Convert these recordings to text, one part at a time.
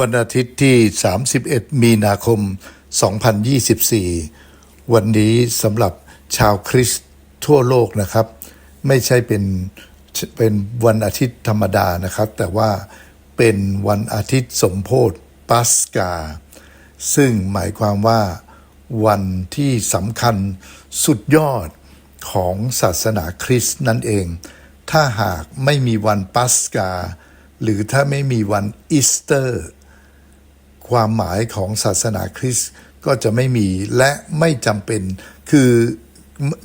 วันอาทิตย์ที่ 31 มีนาคม 2024 วันนี้สำหรับชาวคริสต์ทั่วโลกนะครับ ไม่ใช่เป็นเป็นวันอาทิตย์ธรรมดานะครับ แต่ว่าเป็นวันอาทิตย์สมโพธิปัสกา ซึ่งหมายความว่าวันที่สำคัญสุดยอดของศาสนาคริสต์นั่นเอง ถ้าหากไม่มีวันปัสกา หรือถ้าไม่มีวันอีสเตอร์ ความหมายของศาสนาคริสต์ก็จะไม่มีและไม่จำเป็นคือ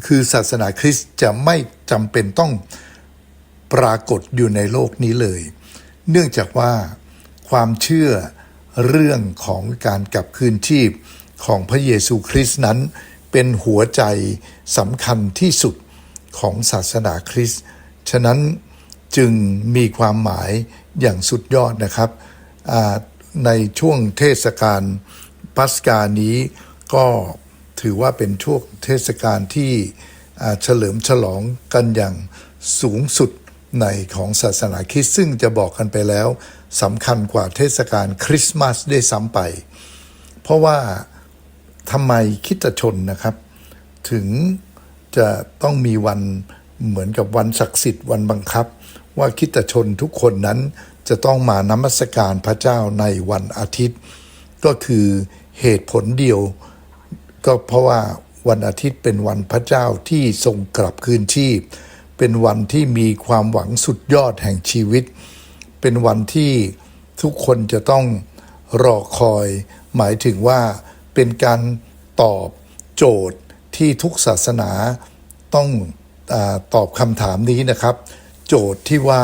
คือศาสนาคริสต์จะไม่จำเป็นต้องปรากฏอยู่ในโลกนี้เลย เนื่องจากว่าความเชื่อเรื่องของการกลับคืนชีพของพระเยซูคริสต์นั้น เป็นหัวใจสำคัญที่สุดของศาสนาคริสต์ฉะนั้นจึงมีความหมายอย่างสุดยอดนะครับอ่า ในช่วงเทศกาลปัสกานี้ก็ถือว่าเป็นช่วงเทศกาลที่เฉลิมฉลองกันอย่างสูงสุดในของศาสนาคริสต์ซึ่งจะบอกกันไปแล้วสำคัญกว่าเทศกาลคริสต์มาสได้วยซ้ำไป เพราะว่าทำไมคิดชนนะครับ ถึงจะต้องมีวันเหมือนกับวันศักดิ์สิทธิ์วันบังคับ ว่าคิดชนทุกคนนั้น จะต้องมานมัสการพระเจ้าในวันอาทิตย์ ก็คือเหตุผลเดียว ก็เพราะว่าวันอาทิตย์เป็นวันพระเจ้าที่ทรงกลับคืนชีพ เป็นวันที่มีความหวังสุดยอดแห่งชีวิต เป็นวันที่ทุกคนจะต้องรอคอย หมายถึงว่าเป็นการตอบโจทย์ที่ทุกศาสนาต้องอตอบคำถามนี้นะครับ โจทย์ที่ว่า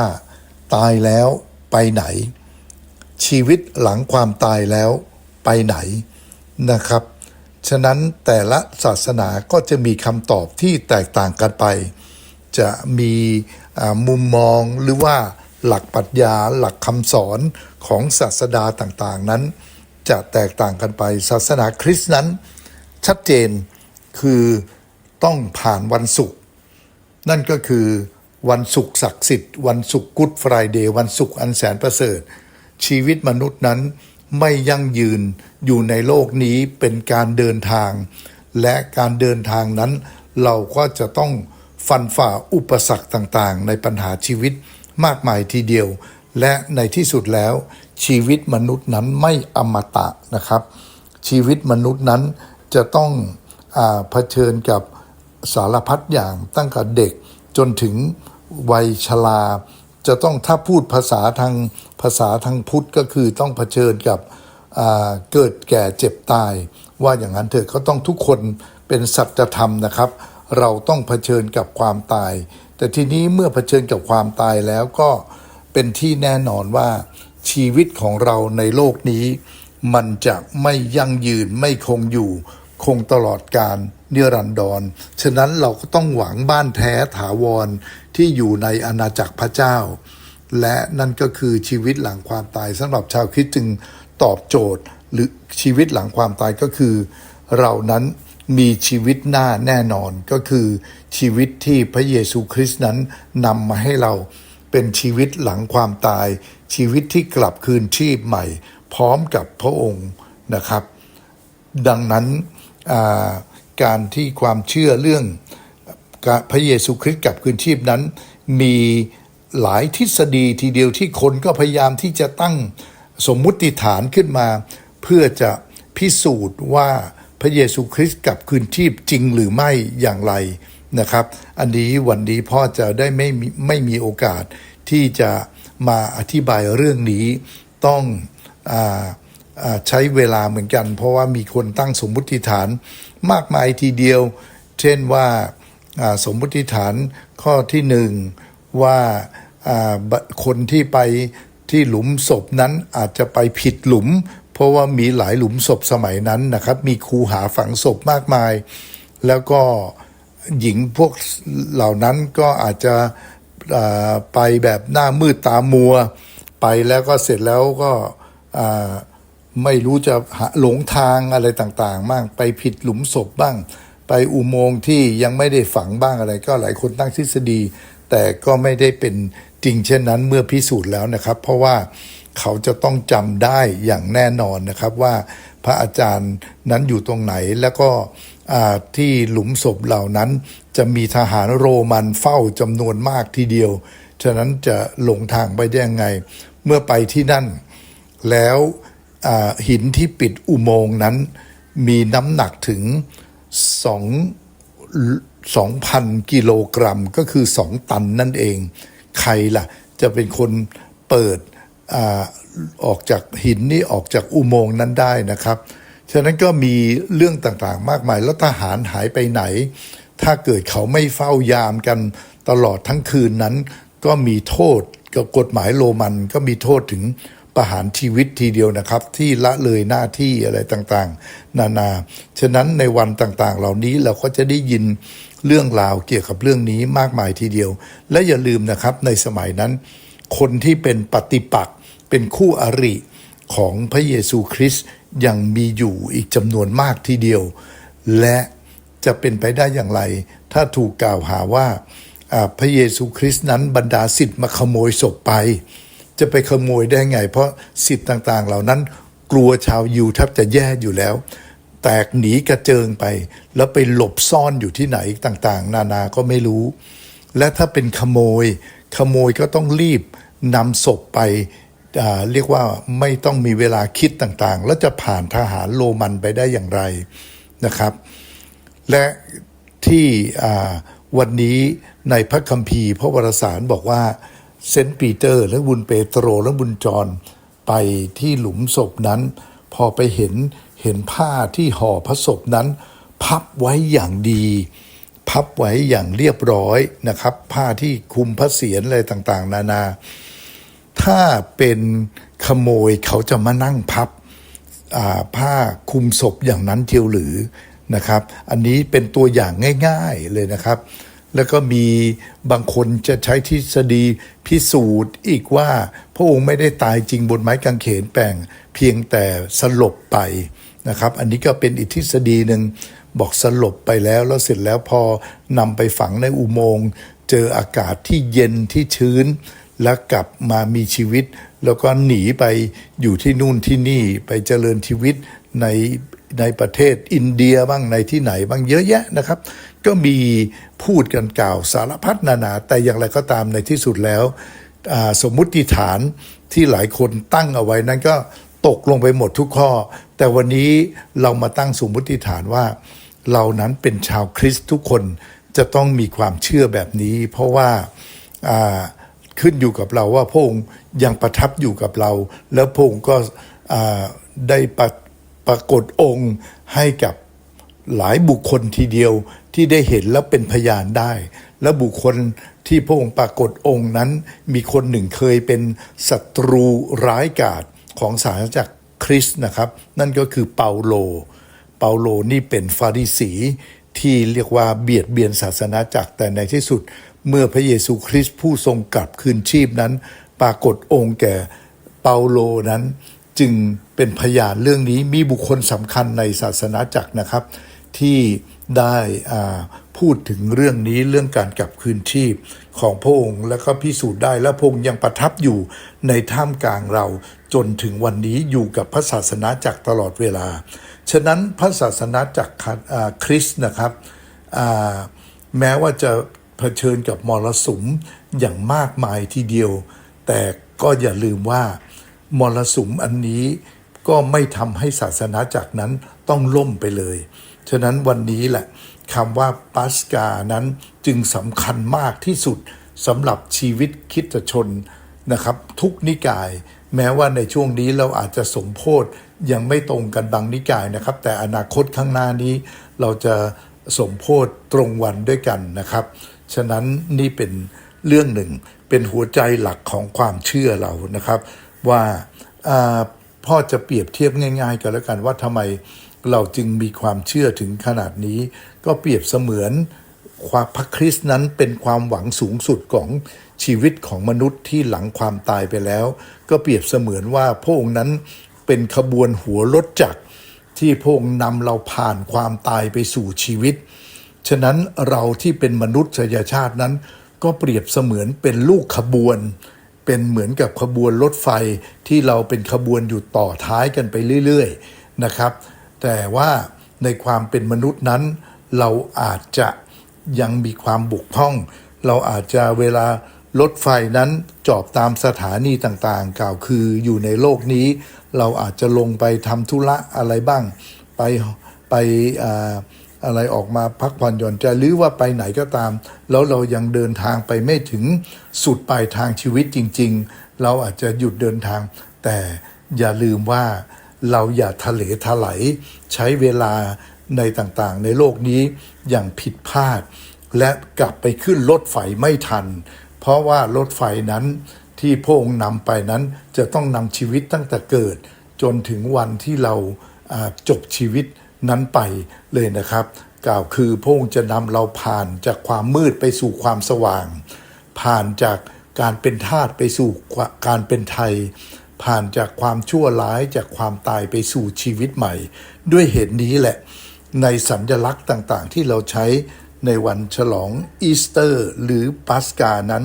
ตายแล้ว ไปไหน ชีวิตหลังความตายแล้วไปไหนนะครับ ฉะนั้นแต่ละศาสนาก็จะมีคำตอบที่แตกต่างกันไป จะมีมุมมองหรือว่าหลักปรัชญาหลักคำสอนของศาสดาต่างๆนั้น จะแตกต่างกันไป ศาสนาคริสต์นั้น ชัดเจนคือต้องผ่านวันศุกร์นั่นก็คือ วันศุกร์ศักดิ์สิทธิ์ วันศุกร์กุดฟรายเดย์วันศุกร์อันแสนประเสริฐ ชีวิตมนุษย์นั้นไม่ยั่งยืนอยู่ในโลกนี้เป็นการเดินทาง และการเดินทางนั้น เราก็จะต้องฟันฝ่าอุปสรรคต่างๆ ในปัญหาชีวิตมากมายทีเดียว และในที่สุดแล้ว ชีวิตมนุษย์นั้นไม่อมตะนะครับ ชีวิตมนุษย์นั้นจะต้องอเผชิญกับสารพัดอย่างตั้งแต่เด็กจนถึง วัยชราจะต้องถ้าพูดภาษาทางภาษาทางพุทธก็คือต้องเผชิญกับเกิดแก่เจ็บตาย ว่าอย่างนั้นเถอะเขาต้องทุกคนเป็นสัจธรรมนะครับ เราต้องเผชิญกับความตาย แต่ทีนี้เมื่อเผชิญกับความตายแล้วก็เป็นที่แน่นอนว่าชีวิตของเราในโลกนี้ มันจะไม่ยั่งยืนไม่คงอยู่ คงตลอดการเนิรันดร ฉะนั้นเราก็ต้องหวังบ้านแท้ถาวรที่อยู่ในอาณาจักรพระเจ้า และนั่นก็คือชีวิตหลังความตายสำหรับชาวคริสต์จึงตอบโจทย์ หรือชีวิตหลังความตายก็คือ เรานั้นมีชีวิตหน้าแน่นอนก็คือชีวิตที่พระเยซูคริสต์นั้นนำมาให้เราเป็นชีวิตหลังความตาย ชีวิตที่กลับคืนชีพใหม่ พร้อมกับพระองค์นะครับ ดังนั้น การที่ความเชื่อเรื่องพระเยซูคริสต์กับคืนชีพนั้น มีหลายทฤษฎีทีเดียวที่คนก็พยายามที่จะตั้งสมมุติฐานขึ้นมา เพื่อจะพิสูจน์ว่าพระเยซูคริสต์กับคืนชีพจริงหรือไม่อย่างไรนะครับ อันนี้วันนี้พ่อจะได้ไม่มีไม่มีโอกาสที่จะมาอธิบายเรื่องนี้ต้องอ ใช้เวลาเหมือนกัน เพราะว่ามีคนตั้งสมมุติฐานมากมายทีเดียว เช่นว่าสมมุติฐานข้อที่หนึ่งว่าคนที่ไปที่หลุมศพนั้นอาจจะไปผิดหลุม เพราะว่ามีหลายหลุมศพสมัยนั้นนะครับ มีคูหาฝังศพมากมาย แล้วก็หญิงพวกเหล่านั้นก็อาจจะไปแบบหน้ามืดตามัว ไปแล้วก็เสร็จแล้วก็อ่า ไม่รู้จะหลงทางอะไรต่างๆบ้างไปผิดหลุมศพบ้าง ไปอุโมงค์ที่ยังไม่ได้ฝังบ้างอะไร ก็หลายคนตั้งทฤษฎี แต่ก็ไม่ได้เป็นจริงเช่นนั้นเมื่อพิสูจน์แล้วนะครับ เพราะว่าเขาจะต้องจำได้อย่างแน่นอนนะครับว่าพระอาจารย์นั้นอยู่ตรงไหนแล้วก็ที่หลุมศพเหล่านั้น จะมีทหารโรมันเฝ้าจำนวนมากทีเดียว ฉะนั้นจะหลงทางไปได้ยังไง เมื่อไปที่นั่น แล้ว หินที่ปิดอุโมงค์นั้น มีน้ำหนักถึงสอง2,000 กิโลกรัมก็คือ 2 ตันนั่นเอง ใครล่ะ จะเป็นคนเปิดอออกจากหินนี่ออกจากอุโมงค์นั้นได้นะครับ ฉะนั้นก็มีเรื่องต่างๆ มากมาย แล้วทหารหายไปไหน ถ้าเกิดเขาไม่เฝ้ายามกันตลอดทั้งคืนนั้น ก็มีโทษกับกฎหมายโรมันก็มีโทษถึง ประหารชีวิตทีเดียวนะครับ ที่ละเลยหน้าที่อะไรต่างๆ นานา ฉะนั้นในวันต่างๆ เหล่านี้เราก็จะได้ยินเรื่องราวเกี่ยวกับเรื่องนี้มากมายทีเดียว และอย่าลืมนะครับในสมัยนั้น คนที่เป็นปฏิปักษ์เป็นคู่อริของพระเยซูคริสต์ยังมีอยู่อีกจำนวนมากทีเดียว และจะเป็นไปได้อย่างไร ถ้าถูกกล่าวหาว่าพระเยซูคริสต์นั้นบรรดาสิทธิ์มาขโมยศพไป จะไปขโมยได้ไง เพราะสิทธิ์ต่างๆ เหล่านั้นกลัวชาวยิวแทบจะแย่อยู่แล้ว แตกหนีกระเจิงไป แล้วไปหลบซ่อนอยู่ที่ไหนต่างๆ นานาก็ไม่รู้ และถ้าเป็นขโมย ขโมยก็ต้องรีบนำศพไปเรียกว่าไม่ต้องมีเวลาคิดต่างๆ แล้วจะผ่านทหารโรมันไปได้อย่างไรนะครับ และที่วันนี้ในพระคัมภีร์พระวรสารบอกว่า เซนต์ปีเตอร์ และบุญเปโตรและบุญจรไปที่หลุมศพนั้น พอไปเห็นเห็นผ้าที่ห่อพระศพนั้น พับไว้อย่างดี พับไว้อย่างเรียบร้อยนะครับ ผ้าที่คุมพระเศียรอะไรต่างๆ นานา ถ้าเป็นขโมยเขาจะมานั่งพับผ้าคุมศพอย่างนั้นเทียวหรือนะครับ อันนี้เป็นตัวอย่างง่าย ๆเลยนะครับ แล้วก็มีบางคนจะใช้ทฤษฎีพิสูจน์อีกว่าพระองค์ไม่ได้ตายจริงบนไม้กางเขนแปลงเพียงแต่สลบไปนะครับ อันนี้ก็เป็นอีกทฤษฎีหนึ่งบอกสลบไปแล้วแล้วเสร็จแล้วพอนำไปฝังในอุโมงค์ เจออากาศที่เย็นที่ชื้น แล้วกลับมามีชีวิต แล้วก็หนีไปอยู่ที่นู่นที่นี่ไปเจริญชีวิตในในประเทศอินเดียบ้างในที่ไหนบ้างเยอะแยะนะครับ ก็มีพูดกันกล่าวสารพัดนานา แต่อย่างไรก็ตามในที่สุดแล้ว สมมุติฐานที่หลายคนตั้งเอาไว้นั้นก็ตกลงไปหมดทุกข้อ แต่วันนี้เรามาตั้งสมมุติฐานว่า เรานั้นเป็นชาวคริสต์ทุกคนจะต้องมีความเชื่อแบบนี้ เพราะว่าขึ้นอยู่กับเราว่าพระองค์ยังประทับอยู่กับเรา แล้วพระองค์ก็ได้ประปรากฏองค์ให้กับ หลายบุคคลทีเดียวที่ได้เห็นแล้วเป็นพยานได้ และบุคคลที่พระองค์ปรากฏองค์นั้น มีคนหนึ่งเคยเป็นศัตรูร้ายกาจของศาสนาจักรคริสต์นะครับ นั่นก็คือเปาโล เปาโลนี่เป็นฟาริสีที่เรียกว่าเบียดเบียนศาสนาจักรแต่ในที่สุด เมื่อพระเยซูคริสต์ผู้ทรงกลับคืนชีพนั้น ปรากฏองค์แก่เปาโลนั้น จึงเป็นพยานเรื่องนี้มีบุคคลสำคัญในศาสนาจักรนะครับ ที่ได้พูดถึงเรื่องนี้เรื่องการกลับคืนชีพของพระองค์ แล้วก็พิสูจน์ได้และพระองค์ยังประทับอยู่ในท่ามกลางเราจนถึงวันนี้อยู่กับพระศาสนาจักรตลอดเวลา ฉะนั้นพระศาสนาจักรคริสต์นะครับแม้ว่าจะเผชิญกับมรสุมอย่างมากมายทีเดียว แต่ก็อย่าลืมว่ามรสุมอันนี้ก็ไม่ทำให้ศาสนาจักรนั้นต้องล่มไปเลย ฉะนั้นวันนี้แหละคำว่าปัสกานั้นจึงสำคัญมากที่สุดสำหรับชีวิตคิดชนนะครับ ทุกนิกาย แม้ว่าในช่วงนี้เราอาจจะสมโพธยังไม่ตรงกันบางนิกายนะครับ แต่อนาคตข้างหน้านี้เราจะสมโพธตรงวันด้วยกันนะครับ ฉะนั้นนี่เป็นเรื่องหนึ่งเป็นหัวใจหลักของความเชื่อเรานะครับ ว่าพ่อจะเปรียบเทียบง่าย ๆ กันแล้วกันว่าทำไม เราจึงมีความเชื่อถึงขนาดนี้ ก็เปรียบเสมือนความพระคริสต์นั้นเป็นความหวังสูงสุดของชีวิตของมนุษย์ที่หลังความตายไปแล้ว ก็เปรียบเสมือนว่าพระองค์นั้นเป็นขบวนหัวรถจักรที่พระองค์นำเราผ่านความตายไปสู่ชีวิต ฉะนั้นเราที่เป็นมนุษยชาตินั้น ก็เปรียบเสมือนเป็นลูกขบวน เป็นเหมือนกับขบวนรถไฟที่เราเป็นขบวนอยู่ต่อท้ายกันไปเรื่อย ๆ นะครับ แต่ว่าในความเป็นมนุษย์นั้น เราอาจจะยังมีความบุกพร่อง เราอาจจะเวลารถไฟนั้นจอบตามสถานีต่างๆ กล่าวคืออยู่ในโลกนี้ เราอาจจะลงไปทำธุระอะไรบ้าง ไปไปออะไรออกมาพักผ่อนหย่อนใจหรือว่าไปไหนก็ตาม แล้วเรายังเดินทางไปไม่ถึงสุดปลายทางชีวิตจริง ๆ เราอาจจะหยุดเดินทาง แต่อย่าลืมว่า เราอย่าทะเลทลายใช้เวลาในต่างๆ ในโลกนี้อย่างผิดพลาด และกลับไปขึ้นรถไฟไม่ทัน เพราะว่ารถไฟนั้นที่พระองค์นำไปนั้นจะต้องนำชีวิตตั้งแต่เกิด จนถึงวันที่เราจบชีวิตนั้นไปเลยนะครับ กล่าวคือพระองค์จะนำเราผ่านจากความมืดไปสู่ความสว่าง ผ่านจากการเป็นทาสไปสู่การเป็นไทย ผ่านจากความชั่วร้ายจากความตายไปสู่ชีวิตใหม่ ด้วยเหตุนี้แหละ ในสัญลักษณ์ต่างๆ ที่เราใช้ในวันฉลองอีสเตอร์ หรือปัสกานั้น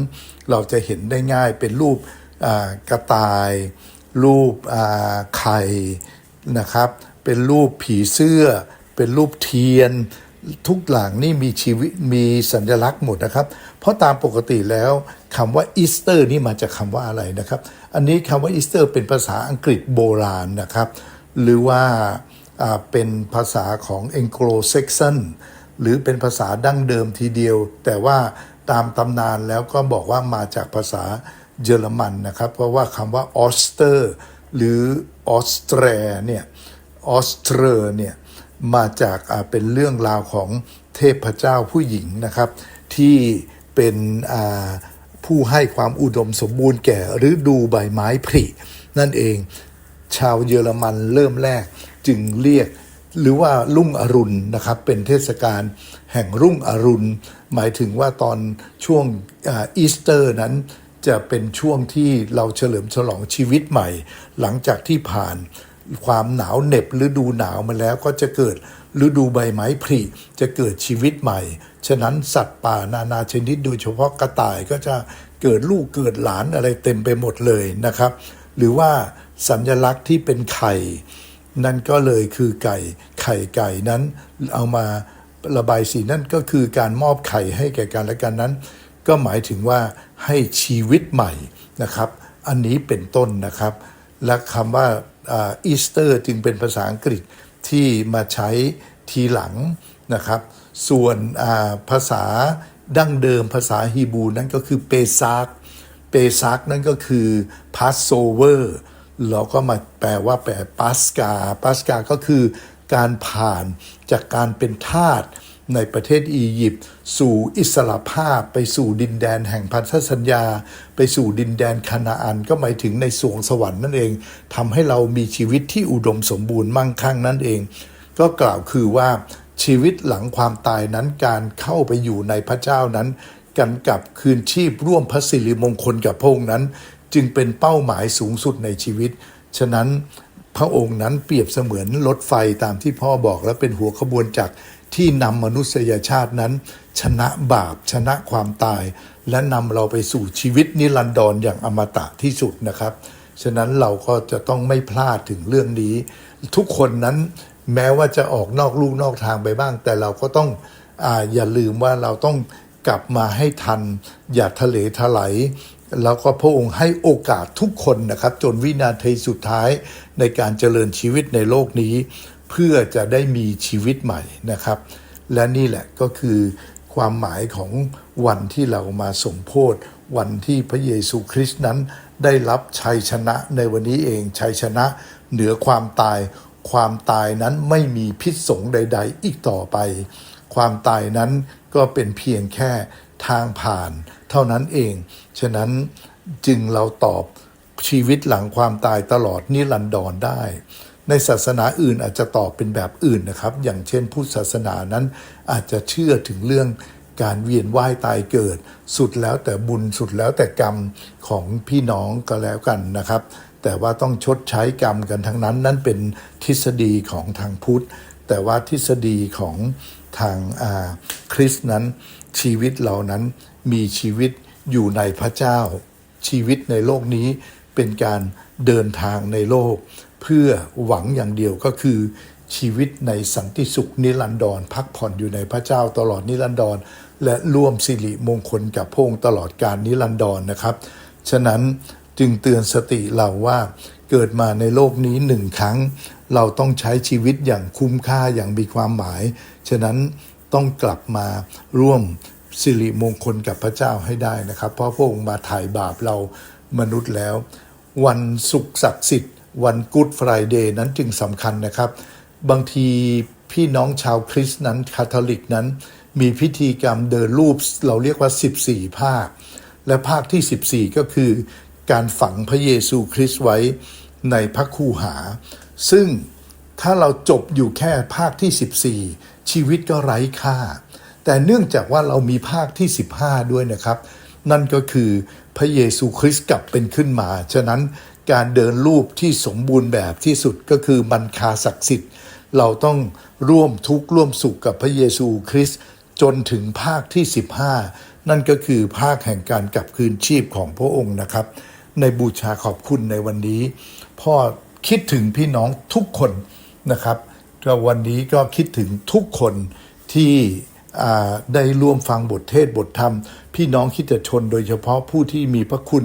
เราจะเห็นได้ง่ายเป็นรูปกระต่าย รูปไข่นะครับ เป็นรูปผีเสื้อ เป็นรูปเทียน ทุกหลังนี่มีชีวิตมีสัญลักษณ์หมดนะครับ เพราะตามปกติแล้วคำว่าอีสเตอร์นี่มาจากคำว่าอะไรนะครับ อันนี้คำว่าอีสเตอร์เป็นภาษาอังกฤษโบราณนะครับ หรือว่าเป็นภาษาของ Anglo-Saxon หรือเป็นภาษาดั้งเดิมทีเดียว แต่ว่าตามตำนานแล้วก็บอกว่ามาจากภาษาเยอรมันนะครับ เพราะว่าคำว่าออสเตอร์หรือออสเตรเนี่ยออสเตรเนี่ยมาจากเป็นเรื่องราวของเทพเจ้าผู้หญิงนะครับ ที่เป็นอ่า ผู้ให้ความอุดมสมบูรณ์แก่ฤดูใบไม้ผลินั่นเอง ชาวเยอรมันเริ่มแรกจึงเรียกหรือว่ารุ่งอรุณนะครับ เป็นเทศกาลแห่งรุ่งอรุณ หมายถึงว่าตอนช่วงอีสเตอร์นั้นจะเป็นช่วงที่เราเฉลิมฉลองชีวิตใหม่ หลังจากที่ผ่าน ความหนาวเหน็บฤดูหนาวมาแล้วก็จะเกิดฤดูใบไม้ผลิจะเกิดชีวิตใหม่ ฉะนั้นสัตว์ป่านานาชนิดโดยเฉพาะกระต่ายก็จะเกิดลูกเกิดหลานอะไรเต็มไปหมดเลยนะครับ หรือว่าสัญลักษณ์ที่เป็นไข่ นั่นก็เลยคือไก่ไข่ไก่นั้นเอามาระบายสีนั่นก็คือการมอบไข่ให้แก่กันและกันนั้น ก็หมายถึงว่าให้ชีวิตใหม่นะครับ อันนี้เป็นต้นนะครับ และคำว่าอีสเตอร์จึงเป็นภาษาอังกฤษที่มาใช้ทีหลังนะครับ ส่วนภาษาดั้งเดิมภาษาฮีบรูนั้นก็คือเปซากเปซักนั่นก็คือ Passover เราก็มาแปลว่าแปลปัสกาปัสกาก็คือการผ่านจากการเป็นทาส ในประเทศอียิปต์สู่อิสระภาพไปสู่ดินแดนแห่งพันธสัญญา ไปสู่ดินแดนคานาอันก็หมายถึงในสวงสวรรค์นั่นเองทำให้เรามีชีวิตที่อุดมสมบูรณ์มั่งคั่งนั่นเอง ก็กล่าวคือว่าชีวิตหลังความตายนั้นการเข้าไปอยู่ในพระเจ้านั้น กันกับคืนชีพร่วมพระสิริมงคลกับพระองค์นั้น จึงเป็นเป้าหมายสูงสุดในชีวิต ฉะนั้นพระองค์นั้นเปรียบเสมือนรถไฟตามที่พ่อบอกและเป็นหัวขบวนจักร ที่นำมนุษยชาตินั้น ชนะบาปชนะความตาย และนำเราไปสู่ชีวิตนิรันดรอย่างอมตะที่สุดนะครับ ฉะนั้นเราก็จะต้องไม่พลาดถึงเรื่องนี้ ทุกคนนั้นแม้ว่าจะออกนอกลูกนอกทางไปบ้าง แต่เราก็ต้องออย่าลืมว่าเราต้องกลับมาให้ทัน อย่าทะเลทลายแล้วก็พระองค์ให้โอกาสทุกคนนะครับ จนวินาทีสุดท้ายในการเจริญชีวิตในโลกนี้ เพื่อจะได้มีชีวิตใหม่นะครับ และนี่แหละก็คือความหมายของวันที่เรามาสมโพธวันที่พระเยซูคริสต์นั้นได้รับชัยชนะในวันนี้เองชัยชนะเหนือความตาย ความตายนั้นไม่มีพิษสงใด ๆ อีกต่อไป ความตายนั้นก็เป็นเพียงแค่ทางผ่าน เท่านั้นเอง ฉะนั้นจึงเราตอบชีวิตหลังความตายตลอดนิรันดรได้ ในศาสนาอื่นอาจจะตอบเป็นแบบอื่นนะครับ อย่างเช่นพุทธศาสนานั้นอาจจะเชื่อถึงเรื่องการเวียนว่ายตายเกิด สุดแล้วแต่บุญสุดแล้วแต่กรรมของพี่น้องก็แล้วกันนะครับ แต่ว่าต้องชดใช้กรรมกันทั้งนั้น นั่นเป็นทฤษฎีของทางพุทธ แต่ว่าทฤษฎีของทางาคริสต์นั้น ชีวิตเรานั้นมีชีวิตอยู่ในพระเจ้า ชีวิตในโลกนี้เป็นการเดินทางในโลก เพื่อหวังอย่างเดียวก็คือชีวิตในสันติสุขนิรันดรพักผ่อนอยู่ในพระเจ้าตลอดนิรันดร และร่วมสิริมงคลกับพระองค์ตลอดการนิรันดรนะครับ ฉะนั้นจึงเตือนสติเราว่าเกิดมาในโลกนี้หนึ่งครั้ง เราต้องใช้ชีวิตอย่างคุ้มค่าอย่างมีความหมาย ฉะนั้นต้องกลับมาร่วมสิริมงคลกับพระเจ้าให้ได้นะครับ เพราะพระองค์มาถ่ายบาปเรามนุษย์แล้ว วันศุกร์ศักดิ์สิทธิ์ วันกู๊ดฟรเดย์นั้นจึงสำคัญนะครับ บางทีพี่น้องชาวคริสต์นั้นคาทอลิกนั้น มีพิธีกรรมเดินรูปเราเรียกว่า 14 ภาค และภาคที่ 14 ก็คือการฝังพระเยซูคริสต์ไว้ในพระคูหา ซึ่งถ้าเราจบอยู่แค่ภาคที่ 14 ชีวิตก็ไร้ค่า แต่เนื่องจากว่าเรามีภาคที่ 15 ด้วยนะครับ นั่นก็คือพระเยซูคริสต์กลับเป็นขึ้นมา ฉะนั้น การเดินรูปที่สมบูรณ์แบบที่สุดก็คือมันคาศักดิ์สิทธิ์ เราต้องร่วมทุกข์ร่วมสุขกับพระเยซูคริสต์จนถึงภาคที่ 15 นั่นก็คือภาคแห่งการกลับคืนชีพของพระองค์นะครับ ในบูชาขอบคุณในวันนี้ พ่อคิดถึงพี่น้องทุกคนนะครับก็วันนี้ก็คิดถึงทุกคนที่ได้ร่วมฟังบทเทศน์บทธรรม พี่น้องคิดจะชนโดยเฉพาะผู้ที่มีพระคุณ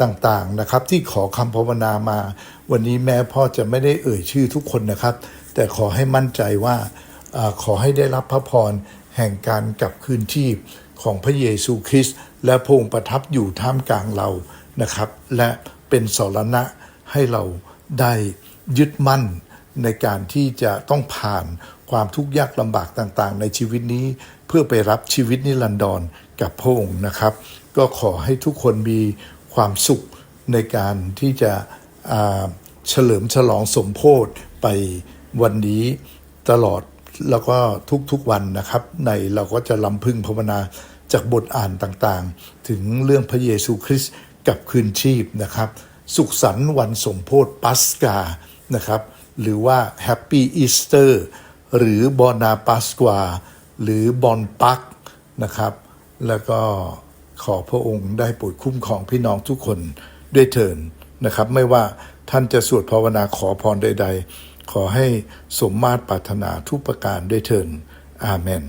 ต่างๆนะครับ ที่ขอคำภาวนามา วันนี้แม้พ่อจะไม่ได้เอ่ยชื่อทุกคนนะครับ แต่ขอให้มั่นใจว่าอขอให้ได้รับพระพรแห่งการกลับคืนชีพของพระเยซูคริสต์และพระองค์ประทับอยู่ท่ามกลางเรานะครับ และเป็นสรณะให้เราได้ยึดมั่นในการที่จะต้องผ่านความทุกข์ยากลำบากต่างๆ ในชีวิตนี้เพื่อไปรับชีวิตนิรันดรกับพระองค์นะครับ ก็ขอให้ทุกคนมี ความสุขในการที่จะเฉลิมฉลองสมโพธไปวันนี้ตลอดแล้วก็ทุกๆวันนะครับ ในเราก็จะลำพึงภาวนาจากบทอ่านต่างๆ ถึงเรื่องพระเยซูคริสต์กับคืนชีพนะครับ สุขสันต์วันสมโพธปัสกานะครับ หรือว่าแฮปปี้อีสเตอร์หรือบอนาปัสกวา หรือบอนปักนะครับ แล้วก็ ขอพระองค์ได้โปรดคุ้มครองพี่น้องทุกคนด้วยเถินนะครับ ไม่ว่าท่านจะสวดภาวนาขอพรใด ๆ ขอให้สมมาตรปรารถนาทุกประการด้วยเถินอาเมน